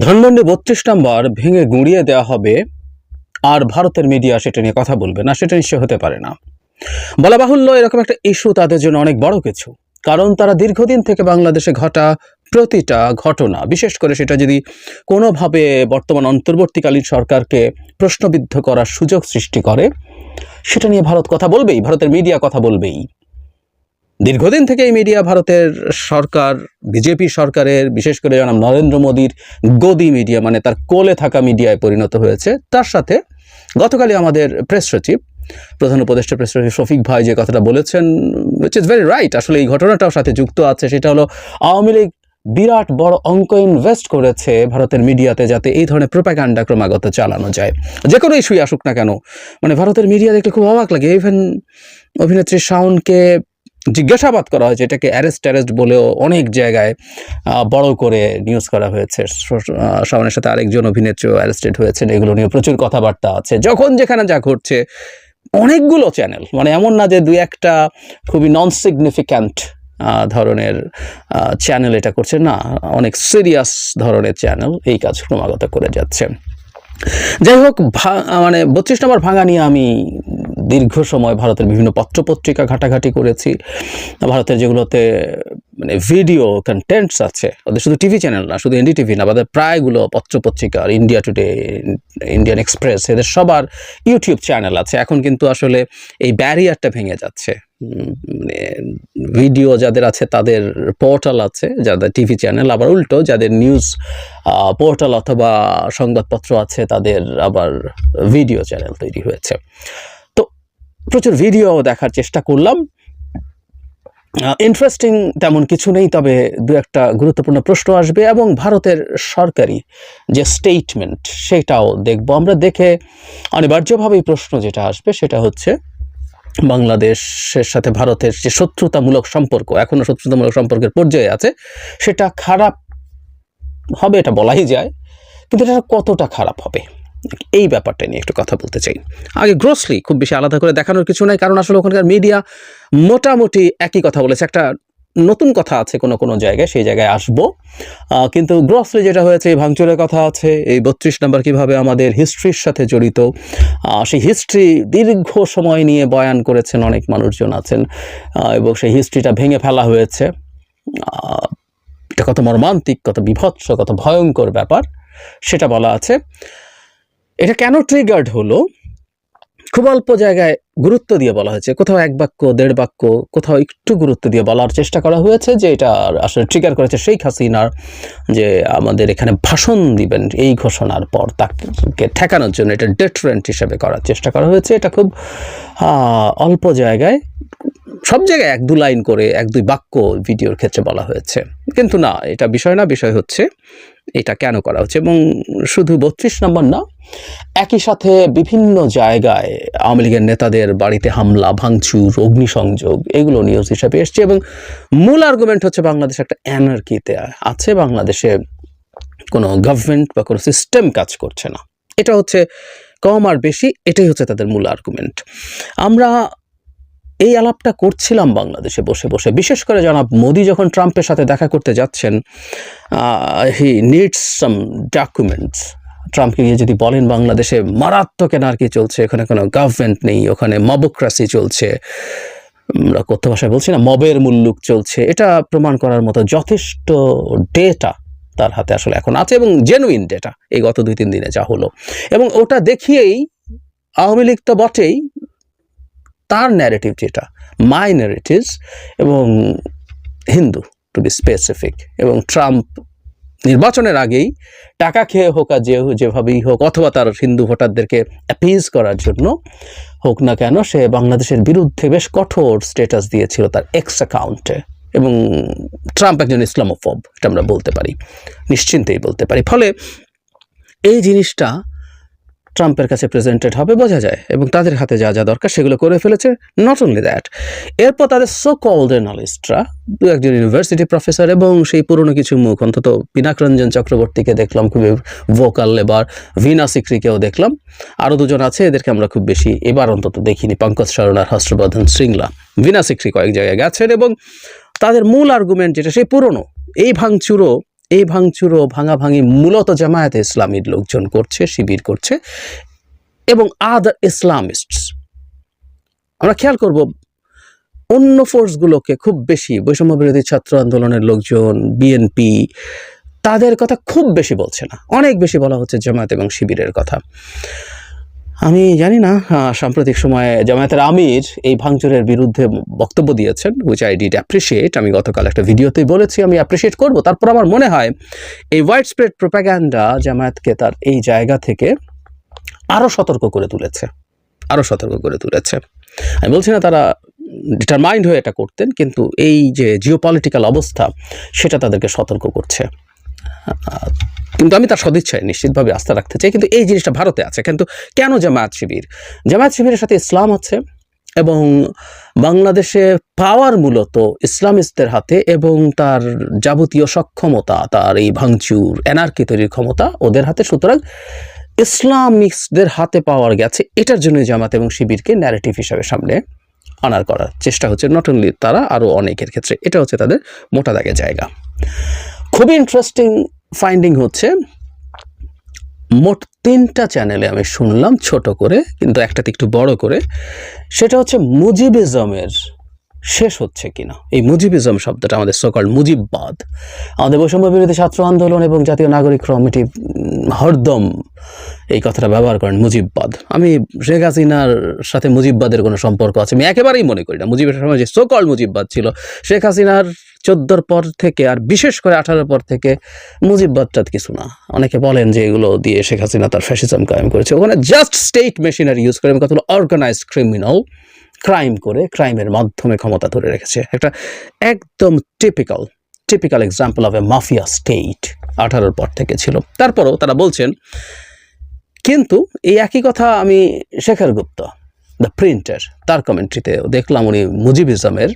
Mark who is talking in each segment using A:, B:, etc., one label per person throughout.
A: ধানমন্ডি বত্রিশ নম্বর ভেঙে গুঁড়িয়ে দেওয়া হবে আর ভারতের মিডিয়া সেটা নিয়ে কথা বলবে না, সেটা নিশ্চয় হতে পারে না। বলা বাহুল্য, এরকম একটা ইস্যু তাদের জন্য অনেক বড় কিছু। কারণ তারা দীর্ঘদিন থেকে বাংলাদেশে ঘটা প্রতিটা ঘটনা, বিশেষ করে সেটা যদি কোনোভাবে বর্তমান অন্তর্বর্তীকালীন সরকারকে প্রশ্নবিদ্ধ করার সুযোগ সৃষ্টি করে, সেটা নিয়ে ভারত কথা বলবেই, ভারতের মিডিয়া কথা বলবেই। দীর্ঘদিন থেকে এই মিডিয়া ভারতের সরকার, বিজেপি সরকারের, বিশেষ করে জনাব নরেন্দ্র মোদীর গদি মিডিয়া মানে তার কোলে থাকা মিডিয়ায় পরিণত হয়েছে। তার সাথে গতকালই আমাদের প্রেস সচিব, প্রধান উপদেষ্টা প্রেস সচিব শফিক ভাই যে কথাটা বলেছেন উইচ ইজ ভেরি রাইট আসলে এই ঘটনাটাও সাথে যুক্ত আছে। সেটা হলো, আওয়ামী লীগ বিরাট বড় অঙ্ক ইনভেস্ট করেছে ভারতের মিডিয়াতে যাতে এই ধরনের প্রোপাগান্ডা ক্রমাগত চালানো যায়। যে কোনো ইস্যুই আসুক না কেন মানে ভারতের মিডিয়া দেখলে খুব অবাক লাগে। ইভেন অভিনেত্রী শাওনকে জিজ্ঞাসাবাদ করা হয়েছে। এটাকে অ্যারেস্ট ট্যারেস্ট বলেও অনেক জায়গায় বড় করে নিউজ করা হয়েছে। শ- সাথে আরেকজন অভিনেত্রীও অ্যারেস্টেড হয়েছেন। এগুলো নিয়ে প্রচুর কথাবার্তা আছে। যখন যেখানে যা ঘটছে, অনেকগুলো চ্যানেল মানে এমন না যে দুই একটা খুবই নন সিগনিফিক্যান্ট ধরনের চ্যানেল এটা করছে। না, অনেক সিরিয়াস ধরনের চ্যানেল এই কাজ ক্রমাগত করে যাচ্ছে। যাই হোক মানে বত্রিশ নম্বর ভাঙা নিয়ে আমি দীর্ঘ সময় ভারতের বিভিন্ন পত্রপত্রিকা ঘাটাঘাটি করেছি। ভারতের যেগুলোতে মানে ভিডিও কন্টেন্টস আছে, ওদের শুধু টিভি চ্যানেল না, শুধু এনডিটিভি না ওদের প্রায়গুলো পত্রপত্রিকা ইন্ডিয়া টুডে ইন্ডিয়ান এক্সপ্রেস এদের সবার ইউটিউব চ্যানেল আছে। এখন কিন্তু আসলে এই ব্যারিয়ারটা ভেঙে যাচ্ছে। মানে ভিডিও যাদের আছে, তাদের পোর্টাল আছে, যাদের টিভি চ্যানেল আবার উল্টো যাদের নিউজ পোর্টাল অথবা সংবাদপত্র আছে, তাদের আবার ভিডিও চ্যানেল তৈরি হয়েছে। প্রচুর ভিডিও দেখার চেষ্টা করলাম। ইন্টারেস্টিং তেমন কিছু নেই, তবে দু একটা গুরুত্বপূর্ণ প্রশ্ন আসবে এবং ভারতের সরকারি যে স্টেটমেন্ট সেটাও দেখব। আমরা দেখে অনিবার্যভাবেই প্রশ্ন যেটা আসবে সেটা হচ্ছে, বাংলাদেশের সাথে ভারতের যে শত্রুতামূলক সম্পর্ক এখনও শত্রুতামূলক সম্পর্কের পর্যায়ে আছে, সেটা খারাপ হবে এটা বলাই যায়, কিন্তু এটা কতটা খারাপ হবে? এই ব্যাপারটা নিয়ে একটু কথা বলতে চাই। আগে গ্রোসলি খুব বেশি আলাদা করে দেখানোর কিছু নাই, কারণ আসলে ওখানকার মিডিয়া মোটামুটি একই কথা বলেছে। একটা নতুন কথা আছে কোনো কোনো জায়গায়, সেই জায়গায় আসব। কিন্তু গ্রসলি যেটা হয়েছে, এই ভাঙচুরের কথা আছে, এই বত্রিশ নাম্বার কীভাবে আমাদের হিস্ট্রির সাথে জড়িত সেই হিস্ট্রি দীর্ঘ সময় নিয়ে বয়ান করেছেন অনেক মানুষজন আছেন এবং সেই হিস্ট্রিটা ভেঙে ফেলা হয়েছে। এটা কত মর্মান্তিক, কত বিভৎস, কত ভয়ঙ্কর ব্যাপার, সেটা বলা আছে। এটা কেন ট্রিগার্ড হলো? খুব অল্প জায়গায় গুরুত্ব দিয়ে বলা হয়েছে। কোথাও এক বাক্য, দেড় বাক্য, কোথাও একটু গুরুত্ব দিয়ে বলার চেষ্টা করা হয়েছে যে এটা আসলে ট্রিগার করেছে শেখ হাসিনার যে আমাদের এখানে ভাষণ দিবেন এই ঘোষণার পর তাকে ঠেকানোর জন্য এটা ডেটরেন্ট হিসেবে করার চেষ্টা করা হয়েছে। এটা খুব অল্প জায়গায়, সব জায়গায় এক দু লাইন করে, এক দুই বাক্য ভিডিওর ক্ষেত্রে বলা হয়েছে। কিন্তু না, এটা বিষয় না, বিষয় হচ্ছে এটা কেন করা হচ্ছে? এবং শুধু বত্রিশ নম্বর না, একই সাথে বিভিন্ন জায়গায় আওয়ামী লীগের নেতাদের বাড়িতে হামলা, ভাঙচুর, অগ্নিসংযোগ, এগুলো নিউজ হিসাবে এসছে এবং মূল আর্গুমেন্ট হচ্ছে বাংলাদেশ একটা অ্যানার্কিতে আছে, বাংলাদেশে কোনো গভর্নমেন্ট বা কোনো সিস্টেম কাজ করছে না। এটা হচ্ছে কম আর বেশি, এটাই হচ্ছে তাদের মূল আর্গুমেন্ট আমরা এই আলাপটা করছিলাম বাংলাদেশে বসে বসে। বিশেষ করে জনাব মোদি যখন ট্রাম্পের সাথে দেখা করতে যাচ্ছেন হি নিডস সাম ডকুমেন্টস ট্রাম্পকে গিয়ে যদি বলেন বাংলাদেশে মারাত্মক এনার্কি চলছে, এখানে কোনো গভর্নমেন্ট নেই, ওখানে মবোক্রাসি চলছে, আমরা কথ্য ভাষায় বলছি না, মবের মুল্লুক চলছে, এটা প্রমাণ করার মতো যথেষ্ট ডেটা তার হাতে আসলে এখন আছে এবং জেনুইন ডেটা এই গত দুই তিন দিনে যা হলো। এবং ওটা দেখিয়েই আওয়ামী লীগ তো বটেই তার ন্যারেটিভ যেটা মাই ন্যারেটিভস এবং হিন্দু টু বি স্পেসিফিক এবং ট্রাম্প নির্বাচনের আগেই টাকা খেয়ে হোক আর যে, যেভাবেই হোক, অথবা তার হিন্দু ভোটারদেরকে অ্যাপিজ করার জন্য হোক না কেন, সে বাংলাদেশের বিরুদ্ধে বেশ কঠোর স্ট্যাটাস দিয়েছিল তার এক্স অ্যাকাউন্টে এবং ট্রাম্প একজন ইসলামোফব, এটা আমরা বলতে পারি, নিশ্চিন্তেই বলতে পারি। ফলে এই জিনিসটা ট্রাম্পের কাছে প্রেজেন্টেড হবে, বোঝা যায়। এবং তাদের হাতে যা যা দরকার, সেগুলো করে ফেলেছে নট অনলি দ্যাট এরপর তাদের সো কল্ড জার্নালিস্টরা দু একজন ইউনিভার্সিটি প্রফেসর এবং সেই পুরনো কিছু মুখ, অন্তত পিনাক রঞ্জন চক্রবর্তীকে দেখলাম, খুবই ভোকাল এবার ভিনা সিক্রিকেও দেখলাম। আরও দুজন আছে, এদেরকে আমরা খুব বেশি এবার অন্তত দেখিনি, পঙ্কজ শরণ আর হর্ষবর্ধন শৃঙ্গলা ভিনা সিক্রি কয়েক জায়গায় গেছেন এবং তাদের মূল আর্গুমেন্ট যেটা, সেই পুরনো, এই ভাঙচুরও এই ভাঙচুর ও ভাঙাভাঙি মূলত জামায়াতে ইসলামীর লোকজন করছে, শিবির করছে এবং আদার ইসলামিস্টস আমরা খেয়াল করব, অন্য ফোর্সগুলোকে খুব বেশি বৈষম্য বিরোধী ছাত্র আন্দোলনের লোকজন বিএনপি তাদের কথা খুব বেশি বলছে না। অনেক বেশি বলা হচ্ছে জামায়াত এবং শিবিরের কথা। আমি জানি না সাম্প্রতিক সময়ে জামায়াতের আমির এই ভাঙচুরের বিরুদ্ধে বক্তব্য দিয়েছেন উইচ আই ডিড অ্যাপ্রিসিয়েট আমি গতকাল একটা ভিডিওতেই বলেছি, আমি অ্যাপ্রিসিয়েট করব। তারপর আমার মনে হয়, এই হোয়াইট স্প্রেড প্রোপাগ্যান্ডা জামায়াতকে তার এই জায়গা থেকে আরও সতর্ক করে তুলেছে। আরও সতর্ক করে তুলেছে। আমি বলছি না তারা ডিটারমাইন্ড হয়ে এটা করতেন, কিন্তু এই যে জিওপলিটিক্যাল অবস্থা, সেটা তাদেরকে সতর্ক করছে। কিন্তু আমি তার সদিচ্ছায় নিশ্চিতভাবে আস্থা রাখতে চাই, কিন্তু এই জিনিসটা ভারতে আছে। কিন্তু কেন জামায়াত শিবির? জামায়াত শিবিরের সাথে ইসলাম আছে এবং বাংলাদেশে পাওয়ার মূলত ইসলামিস্টদের হাতে এবং তার যাবতীয় সক্ষমতা, তার এই ভাঙচুর, এনার্কি তৈরির ক্ষমতা ওদের হাতে। সুতরাং ইসলামিস্টদের হাতে পাওয়ার গেছে, এটার জন্য জামাত এবং শিবিরকে ন্যারেটিভ হিসাবে সামনে আনার করার চেষ্টা হচ্ছে। নট অনলি তারা আরও অনেকের ক্ষেত্রে এটা হচ্ছে তাদের মোটা দাগের জায়গা। খুবই ইন্টারেস্টিং ফাইন্ডিং হচ্ছে, মোট তিনটা চ্যানেলে আমি শুনলাম ছোট করে, কিন্তু একটাতে একটু বড় করে, সেটা হচ্ছে মুজিবিজমের শেষ হচ্ছে কিনা? এই মুজিবিজম শব্দটা আমাদের সকল মুজিববাদ। আমাদের বৈষম্য বিরোধী ছাত্র আন্দোলন এবং জাতীয় নাগরিক কমিটি হরদম এই কথাটা ব্যবহার করেন মুজিববাদ। আমি শেখ হাসিনার সাথে মুজিববাদের কোনো সম্পর্ক আছে, আমি একেবারেই মনে করি না। মুজিবের সময় যে সকল মুজিববাদ ছিল, শেখ হাসিনার চোদ্দোর পর থেকে আর বিশেষ করে আঠারোর পর থেকে মুজিববাদটা কিছু না। অনেকে বলেন যে এগুলো দিয়ে শেখ হাসিনা তার ফ্যাসিজম কায়েম করেছে। ওখানে জাস্ট স্টেট মেশিনারি ইউজ করে এবং কতগুলো অর্গানাইজড ক্রিমিনাল ক্রাইম করে ক্রাইমের মাধ্যমে ক্ষমতা ধরে রেখেছে। একটা একদম typical typical example of a mafia state আঠারোর পর থেকে ছিল। তারপরও তারা বলছেন, কিন্তু এই একই কথা আমি শেখর গুপ্ত দ্য প্রিন্টার তার কমেন্ট্রিতে দেখলাম উনি মুজিব মুজিবিজমের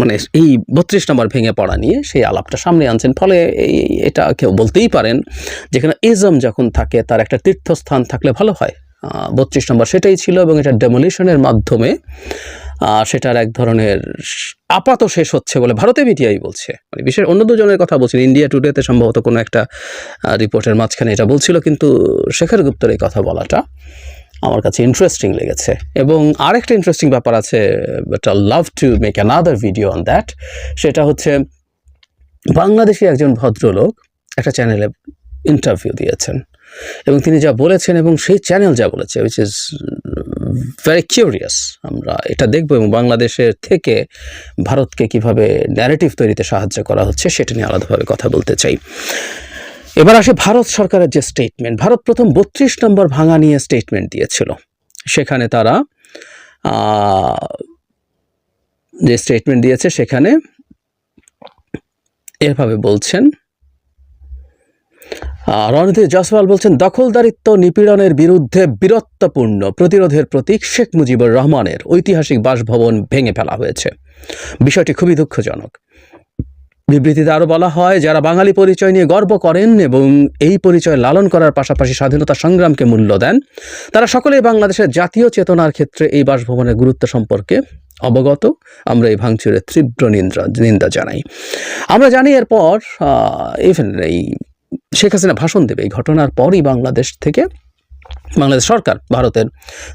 A: মানে এই বত্রিশ নম্বর ভেঙে পড়া নিয়ে সেই আলাপটা সামনে আনছেন। ফলে এটা কেউ বলতেই পারেন যেখানে ইজম যখন থাকে, তার একটা তীর্থস্থান থাকলে ভালো হয়। বত্রিশ নম্বর, সেটাই ছিল এবং এটা ডেমোলিশনের মাধ্যমে সেটার এক ধরনের আপাত শেষ হচ্ছে বলে ভারতে বিটিআই বলছে। মানে বিশেষ অন্য দুজনের কথা বলছেন ইন্ডিয়া টুডেতে সম্ভবত কোনো একটা রিপোর্টের মাঝখানে এটা বলছিল, কিন্তু শেখর গুপ্তর এই কথা বলাটা আমার কাছে ইন্টারেস্টিং লেগেছে। এবং আরেকটা ইন্টারেস্টিং ব্যাপার আছে I love to make another video on that সেটা হচ্ছে বাংলাদেশি একজন ভদ্রলোক একটা চ্যানেলে ইন্টারভিউ দিয়েছেন। এবং তিনি যা বলেছেন এবং সেই চ্যানেল যা বলেছে উইচ ইজ ভেরি কিউরিয়াস আমরা এটা দেখব এবং বাংলাদেশের থেকে ভারতকে কীভাবে ন্যারেটিভ তৈরিতে সাহায্য করা হচ্ছে সেটা নিয়ে আলাদাভাবে কথা বলতে চাই। এবার আসে ভারত সরকারের যে স্টেটমেন্ট ভারত প্রথম বত্রিশ নম্বর ভাঙা নিয়ে স্টেটমেন্ট দিয়েছিল। সেখানে তারা যে স্টেটমেন্ট দিয়েছে সেখানে এভাবে বলছেন আহ, রণধীর জসওয়াল বলছেন দখলদারিত্ব নিপীড়নের বিরুদ্ধে বীরত্বপূর্ণ প্রতিরোধের প্রতীক শেখ মুজিবুর রহমানের ঐতিহাসিক বাসভবন ভেঙে ফেলা হয়েছে। বিষয়টি খুবই দুঃখজনক। বিবৃতিতে আরও বলা হয় যারা বাঙালি পরিচয় নিয়ে গর্ব করেন এবং এই পরিচয় লালন করার পাশাপাশি স্বাধীনতা সংগ্রামকে মূল্য দেন তারা সকলেই বাংলাদেশের জাতীয় চেতনার ক্ষেত্রে এই বাসভবনের গুরুত্ব সম্পর্কে অবগত। আমরা এই ভাঙচুরের তীব্র নিন্দা নিন্দা জানাই। আমরা জানি এরপর ইভেন এই শেখ হাসিনা ভাষণ দেবে এই ঘটনার পরই বাংলাদেশ থেকে বাংলাদেশ সরকার ভারতের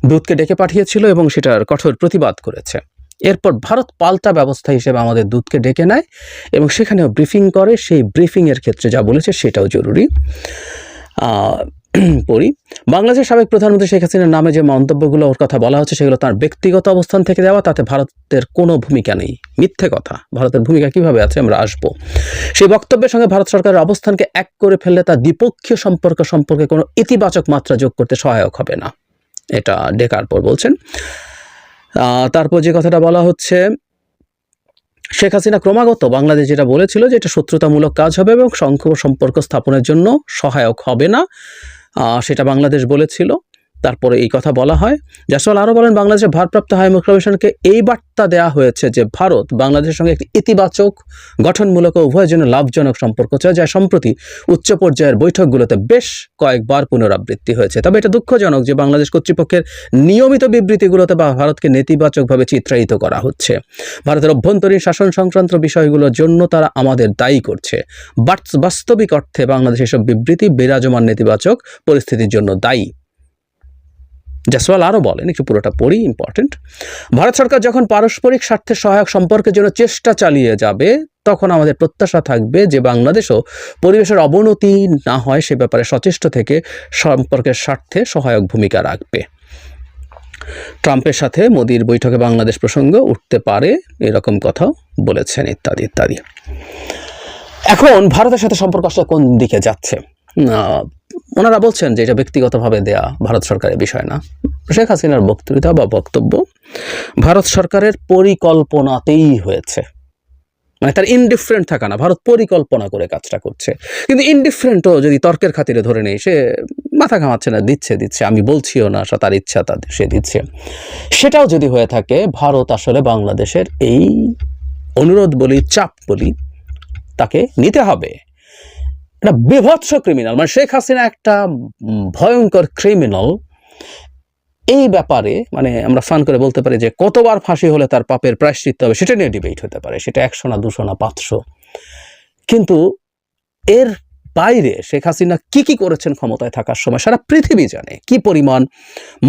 A: দূতকে ডেকে পাঠিয়েছিল এবং সেটার কঠোর প্রতিবাদ করেছে। এরপর ভারত পাল্টা ব্যবস্থা হিসেবে আমাদের দূতকে ডেকে নেয় এবং সেখানেও ব্রিফিং করে, সেই ব্রিফিংয়ের ক্ষেত্রে যা বলেছে সেটাও জরুরি। পড়ি। বাংলাদেশের সাবেক প্রধানমন্ত্রী শেখ হাসিনার নামে যে মন্তব্যগুলো ওর কথা বলা হচ্ছে, সেগুলো তার ব্যক্তিগত অবস্থান থেকে দেওয়া, তাতে ভারতের কোনো ভূমিকা নেই। মিথ্যে কথা। ভারতের ভূমিকা কীভাবে আছে আমরা আসব। সেই বক্তব্যের সঙ্গে ভারত সরকারের অবস্থানকে এক করে ফেললে তা দ্বিপক্ষীয় সম্পর্ক সম্পর্কে কোনো ইতিবাচক মাত্রা যোগ করতে সহায়ক হবে না। এটা ডেকার পর বলছেন। তারপর যে কথাটা বলা হচ্ছে, শেখ হাসিনা ক্রমাগত বাংলাদেশ যেটা বলেছিল যে এটা শত্রুতামূলক কাজ হবে এবং সংখ্য সম্পর্ক স্থাপনের জন্য সহায়ক হবে না। সেটা বাংলাদেশ বলেছিল। তারপরে এই কথা বলা হয়। জাসওয়াল আরও বলেন, বাংলাদেশের ভারপ্রাপ্ত হাই কমিশনকে এই বার্তা দেওয়া হয়েছে যে ভারত বাংলাদেশের সঙ্গে একটি ইতিবাচক, গঠনমূলক উভয়ের জন্য লাভজনক সম্পর্ক চায়, যা সম্প্রতি উচ্চ পর্যায়ের বৈঠকগুলোতে বেশ কয়েকবার পুনরাবৃত্তি হয়েছে। তবে এটা দুঃখজনক যে বাংলাদেশ কর্তৃপক্ষের নিয়মিত বিবৃতিগুলোতে বা ভারতকে নেতিবাচকভাবে চিত্রায়িত করা হচ্ছে। ভারতের অভ্যন্তরীণ শাসন সংক্রান্ত বিষয়গুলোর জন্য তারা আমাদের দায়ী করছে। বাস্তবিক অর্থে বাংলাদেশ এসব বিবৃতি বিরাজমান নেতিবাচক পরিস্থিতির জন্য দায়ী। জাসওয়াল আরও বলেন, একটু পুরোটা পড়ি ইম্পর্টেন্ট ভারত সরকার যখন পারস্পরিক স্বার্থে সহায়ক সম্পর্কের জন্য চেষ্টা চালিয়ে যাবে, তখন আমাদের প্রত্যাশা থাকবে যে বাংলাদেশও পরিবেশের অবনতি না হয়, সে ব্যাপারে সচেষ্ট থেকে সম্পর্কের স্বার্থে সহায়ক ভূমিকা রাখবে। ট্রাম্পের সাথে মোদির বৈঠকে বাংলাদেশ প্রসঙ্গ উঠতে পারে, এরকম কথাও বলেছেন, ইত্যাদি ইত্যাদি। এখন ভারতের সাথে সম্পর্ক আসলে কোন দিকে যাচ্ছে? ওনারা বলছেন যে এটা ব্যক্তিগতভাবে দেয়া ভারত সরকারের বিষয় না। শেখ হাসিনার বক্তৃতা বা বক্তব্য ভারত সরকারের পরিকল্পনাতেই হয়েছে। মানে তার ইনডিফারেন্ট থাকা না, ভারত পরিকল্পনা করে কাজটা করছে। কিন্তু ইনডিফারেন্টও যদি তর্কের খাতিরে ধরে নেই, সে মাথা ঘামাচ্ছে না, দিচ্ছে দিচ্ছে। আমি বলছিও না, সে তার ইচ্ছা তা সে দিচ্ছে। সেটাও যদি হয়ে থাকে, ভারত আসলে বাংলাদেশের এই অনুরোধ বলি, চাপ বলি, তাকে নিতে হবে। এটা বিভৎস ক্রিমিনাল মানে শেখ হাসিনা একটা ভয়ঙ্কর ক্রিমিনাল এই ব্যাপারে মানে আমরা ফান করে বলতে পারি যে কতবার ফাঁসি হলে তার পাপের প্রায়শ্চিত্ত হবে, সেটা নিয়ে ডিবেট হতে পারে, সেটা একশো না দুশো না পাঁচশো। কিন্তু এর বাইরে শেখ হাসিনা কি কি করেছেন ক্ষমতায় থাকার সময়, সারা পৃথিবী জানে কি পরিমাণ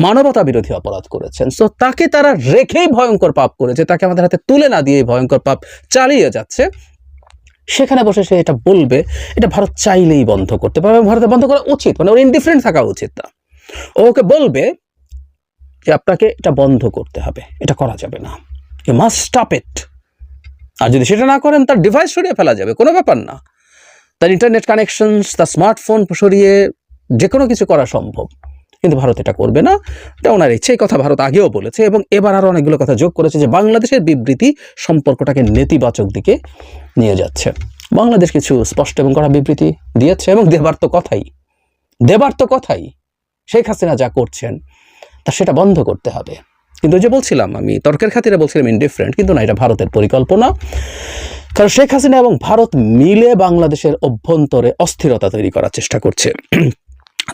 A: মানবতা বিরোধী অপরাধ করেছেন। সো তাকে তারা রেখেই ভয়ঙ্কর পাপ করেছে, তাকে আমাদের হাতে তুলে না দিয়ে ভয়ঙ্কর পাপ চালিয়ে যাচ্ছে। সেখানে বসে সে এটা বলবে, এটা ভারত চাইলেই বন্ধ করতে পারবে ভারতে বন্ধ করা উচিত মানে ওর ইনডিফারেন্ট থাকা উচিত না। ওকে বলবে যে আপনাকে এটা বন্ধ করতে হবে, এটা করা যাবে না। ইউ মাস্ট স্টপ ইট আর যদি সেটা না করেন, তার ডিভাইস সরিয়ে ফেলা যাবে, কোনো ব্যাপার না। তার ইন্টারনেট কানেকশনস তার স্মার্টফোন সরিয়ে যে কোনো কিছু করা সম্ভব। কিন্তু ভারত এটা করবে না। এটা ওনার ইচ্ছে এই কথা ভারত আগেও বলেছে এবং এবার আরও অনেকগুলো কথা যোগ করেছে যে বাংলাদেশের বিবৃতি সম্পর্কটাকে নেতিবাচক দিকে নিয়ে যাচ্ছে। বাংলাদেশ কিছু স্পষ্ট এবং কড়া বিবৃতি দিয়েছে এবং দেবার তো কথাই, দেবার তো কথাই। শেখ হাসিনা যা করছেন, তা সেটা বন্ধ করতে হবে। কিন্তু যে বলছিলাম আমি, তর্কের খাতিরে বলছিলাম ইনডিফারেন্ট কিন্তু না, এটা ভারতের পরিকল্পনা। কারণ শেখ হাসিনা এবং ভারত মিলে বাংলাদেশের অভ্যন্তরে অস্থিরতা তৈরি করার চেষ্টা করছে।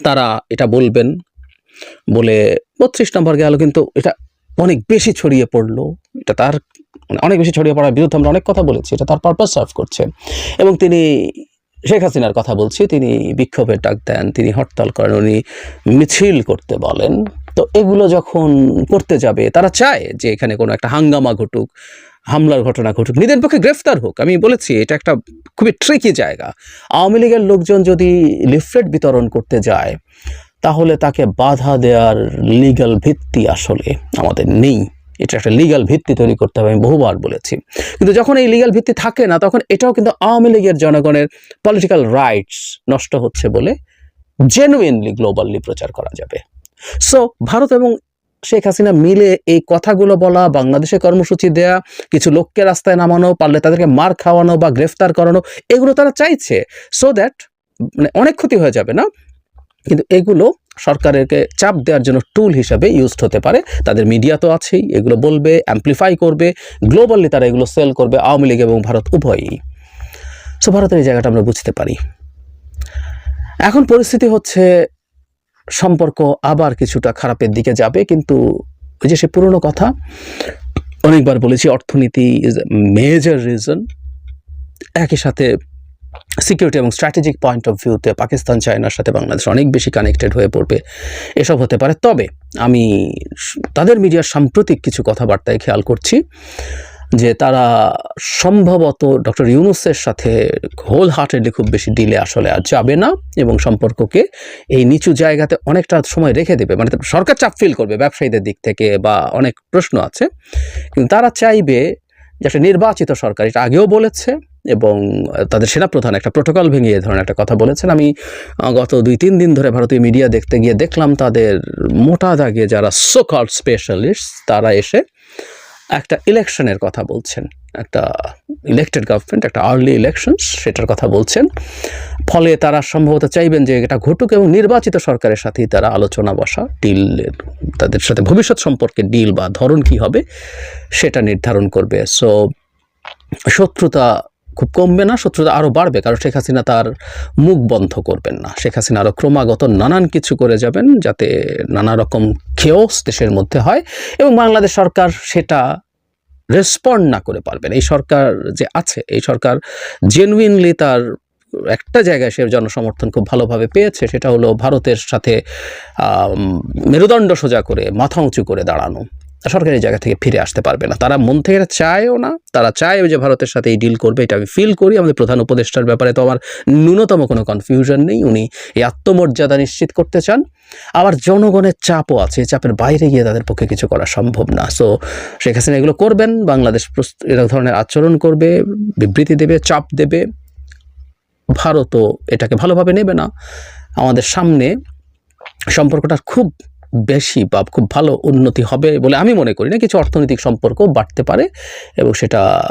A: তারা এটা বলবেন বলে বত্রিশ নম্বর গেল, কিন্তু এটা অনেক বেশি ছড়িয়ে পড়ল। এটা তার মানে অনেক বেশি ছড়িয়ে পড়ার বিরুদ্ধে আমরা অনেক কথা বলেছি, এটা তার পারপাস সার্ভ করছে এবং তিনি শেখ হাসিনার কথা বলছি, তিনি বিক্ষোভের ডাক দেন, তিনি হরতাল করেন, উনি মিছিল করতে বলেন। তো এগুলো যখন করতে যাবে, তারা চায় যে এখানে কোনো একটা হাঙ্গামা ঘটুক, হামলার ঘটনা ঘটুক নিজের পক্ষে গ্রেফতার হোক। আমি বলেছি, এটা একটা খুবই ট্রিকি জায়গা। আওয়ামী লীগের লোকজন যদি লিফলেট বিতরণ করতে যায় তাহলে তাকে বাধা দেওয়ার লিগাল ভিত্তি আসলে আমাদের নেই। এটা একটা লিগ্যাল ভিত্তি তৈরি করতে হবে, আমি বহুবার বলেছি। কিন্তু যখন এই লিগাল ভিত্তি থাকে না, তখন এটাও কিন্তু আওয়ামী লীগের জনগণের পলিটিক্যাল রাইটস নষ্ট হচ্ছে বলে জেনুইনলি গ্লোবালি প্রচার করা যাবে। সো ভারত এবং শেখ হাসিনা মিলে এই কথাগুলো বলা, বাংলাদেশে কর্মসূচি দেয়া, কিছু লোককে রাস্তায় নামানো, পারলে তাদেরকে মার খাওয়ানো বা গ্রেফতার করানো, এগুলো তারা চাইছে। সো দ্যাট মানে অনেক ক্ষতি হয়ে যাবে না? কিন্তু এগুলো সরকারকে চাপ দেওয়ার জন্য টুল হিসাবে ইউজড হতে পারে। তাদের মিডিয়া তো আছেই, এগুলো বলবে অ্যাম্পলিফাই করবে গ্লোবালি তারা এগুলো সেল করবে, আওয়ামী লীগ এবং ভারত উভয়ই। সো ভারতের এই জায়গাটা আমরা বুঝতে পারি। এখন পরিস্থিতি হচ্ছে, সম্পর্ক আবার কিছুটা খারাপের দিকে যাবে, কিন্তু ওই যে সে পুরনো কথা, অনেকবার বলেছি, অর্থনীতি ইজ মেজর রিজন একই সাথে সিকিউরিটি এবং স্ট্র্যাটেজিক পয়েন্ট অফ ভিউতে পাকিস্তান, চায়নার সাথে বাংলাদেশ অনেক বেশি কানেক্টেড হয়ে পড়বে, এসব হতে পারে। তবে আমি তাদের মিডিয়ার সাম্প্রতিক কিছু কথাবার্তায় খেয়াল করছি যে তারা সম্ভবত ডক্টর ইউনুসের সাথে হোল হার্টেডলি খুব বেশি ডিলে আসলে আর যাবে না এবং সম্পর্ককে এই নিচু জায়গাতে অনেকটা সময় রেখে দেবে। মানে সরকার চাপ ফিল করবে ব্যবসায়ীদের দিক থেকে বা অনেক প্রশ্ন আছে। কিন্তু তারা চাইবে যে একটা নির্বাচিত সরকার, এটা আগেও বলেছে এবং তাদের সেনাপ্রধান একটা প্রোটোকল ভেঙে এ ধরনের একটা কথা বলেছেন। আমি গত দুই, তিন দিন ধরে ভারতীয় মিডিয়া দেখতে গিয়ে দেখলাম তাদের মোটা দাগে যারা সোকল স্পেশালিস্ট তারা এসে একটা ইলেকশনের কথা বলছেন। একটা ইলেক্টেড গভর্নমেন্ট একটা আর্লি ইলেকশনস সেটার কথা বলছেন। ফলে তারা সম্ভবত চাইবেন যে এটা ঘটুক এবং নির্বাচিত সরকারের সাথেই তারা আলোচনা বসা ডিলের তাদের সাথে ভবিষ্যৎ সম্পর্কে ডিল বা ধরন কি হবে, সেটা নির্ধারণ করবে। সো শত্রুতা খুব কমবে না, শত্রুতা আরও বাড়বে, কারণ শেখ হাসিনা তার মুখ বন্ধ করবেন না। শেখ হাসিনা আরও ক্রমাগত নানান কিছু করে যাবেন, যাতে নানা রকম খেওস দেশের মধ্যে হয় এবং বাংলাদেশ সরকার সেটা রেসপন্ড না করে পারবেন। এই সরকার যে আছে, এই সরকার জেনুইনলি তার একটা জায়গায় সে জনসমর্থন খুব ভালোভাবে পেয়েছে, সেটা হলো ভারতের সাথে মেরুদণ্ড সোজা করে, মাথা উঁচু করে দাঁড়ানো। সরকার জায়গা থেকে ফিরে আসতে পারবে না। তারা মন থেকে চায়ও না, তারা চায় যে ভারতের সাথে এই ডিল করবে, এটা আমি ফিল করি। আমাদের প্রধান উপদেষ্টার ব্যাপারে তো আমার ন্যূনতম কোনো কনফিউশন নেই। উনি এই আত্মমর্যাদা নিশ্চিত করতে চান। আবার জনগণের চাপও আছে চাপের বাইরে গিয়ে তাদের পক্ষে কিছু করা সম্ভব না। সো শেখ হাসিনা এগুলো করবেন, বাংলাদেশ এরকম ধরনের আচরণ করবে, বিবৃতি দেবে, চাপ দেবে। ভারতও এটাকে ভালোভাবে নেবে না। আমাদের সামনে সম্পর্কটা খুব বেশি বা খুব ভালো উন্নতি হবে বলে আমি মনে করি না। কিছু অর্থনৈতিক সম্পর্ক বাড়তে পারে এবং সেটা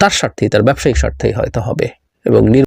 A: তার স্বার্থেই, তার ব্যবসায়িক স্বার্থেই হয়তো হবে এবং